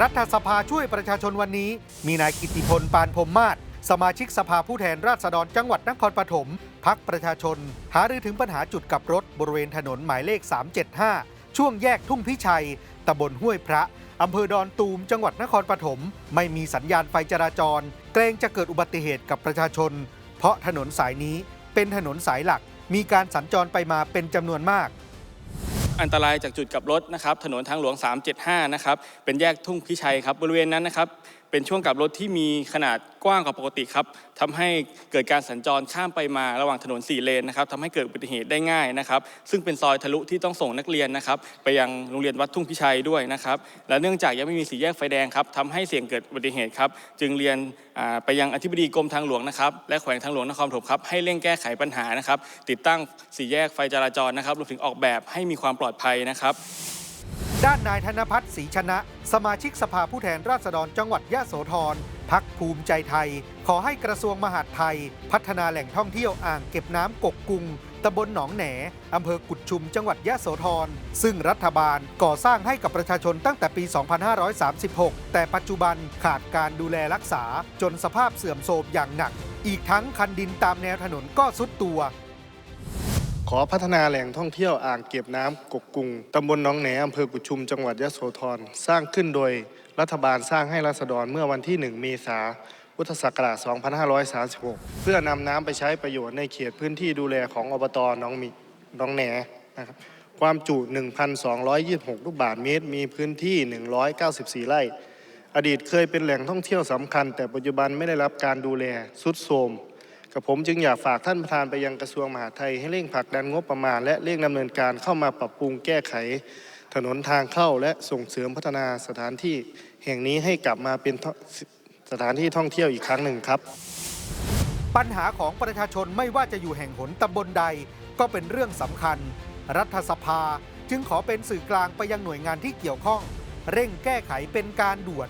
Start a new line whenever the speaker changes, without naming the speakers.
รัฐสภาช่วยประชาชนวันนี้ มีนายกิติพลปานพรมมาศสมาชิกสภาผู้แทนราษฎรจังหวัดนครปฐมพักประชาชน หารือถึงปัญหาจุดกลับรถบริเวณถนนหมายเลข 375 ช่วงแยกทุ่งพิชัยตำบลห้วยพระอำเภอดอนตูมจังหวัดนครปฐมไม่มีสัญญาณไฟจราจร เกรงจะเกิดอุบัติเหตุกับประชาชน เพราะถนนสายนี้เป็นถนนสายหลัก มีการสัญจรไปมาเป็นจำนวนมาก
อันตรายจากจุดกลับรถนะครับถนนทางหลวง 375 นะครับเป็นแยกทุ่งพิชัยครับบริเวณนั้นนะครับ เป็นช่วงกลับรถที่มีขนาดกว้างกว่าปกติครับทำให้เกิดการสัญจรข้ามไปมาระหว่างถนน4เลนนะครับทำให้เกิดอุบัติเหตุได้ง่ายนะครับ ซึ่งเป็นซอยทะลุที่ต้องส่งนักเรียนนะครับ ไปยังโรงเรียนวัดทุ่งพิชัยด้วยนะครับ และเนื่องจากยังไม่มีสีแยกไฟแดงครับทำให้เสี่ยงเกิดอุบัติเหตุครับ จึงเรียนไปยังอธิบดีกรมทางหลวงนะครับและแขวงทางหลวงนครปฐมครับให้เร่งแก้ไขปัญหานะครับ ติดตั้งสีแยกไฟจราจรนะครับรวมถึงออกแบบให้มีความปลอดภัยนะครับ
ด้านนายธนพัฒน์ศรีชนะ สมาชิกสภาผู้แทนราษฎรจังหวัดยะโสธรพักภูมิใจไทย ขอให้กระทรวงมหาดไทย พัฒนาแหล่งท่องเที่ยวอ่างเก็บน้ำกกกุงตำบลหนองแหนอำเภอกุดชุมจังหวัดยะโสธร ซึ่งรัฐบาลก่อสร้างให้กับประชาชนตั้งแต่ปี 2536 แต่ปัจจุบันขาดการดูแลรักษาจนสภาพเสื่อมโทรมอย่างหนัก อีกทั้งคันดินตามแนวถนนก็สุดตัว
ขอพัฒนาแหล่งท่องเที่ยวอ่างเก็บน้ำกกกุงตำบลหนองแหนอำเภอกุชุม จังหวัดยะโสธร สร้างขึ้นโดยรัฐบาลสร้างให้ราษฎรเมื่อวันที่ 1 เมษาพุทธศักราช 2536 เพื่อนำน้ำไปใช้ประโยชน์ในเขตพื้นที่ดูแลของอบตหนองมิหนองแหนนะครับความจุ 1,226 ลูกบาศก์เมตร มีพื้นที่ 194 ไร่ อดีตเคยเป็นแหล่งท่องเที่ยวสำคัญ แต่ปัจจุบันไม่ได้รับการดูแลสุดโทรม กับผมจึงอยากฝากท่านประธานไปยังกระทรวงมหาดไทยให้เร่งผลักดันงบประมาณ และเร่งดำเนินการเข้ามาปรับปรุงแก้ไข ถนนทางเข้าและส่งเสริมพัฒนาสถานที่แห่งนี้ให้กลับมาเป็นสถานที่ท่องเที่ยวอีกครั้งหนึ่งครับ
ปัญหาของประชาชนไม่ว่าจะอยู่แห่งหนตำบลใด ก็เป็นเรื่องสำคัญ รัฐสภาจึงขอเป็นสื่อกลางไปยังหน่วยงานที่เกี่ยวข้อง เร่งแก้ไขเป็นการด่วน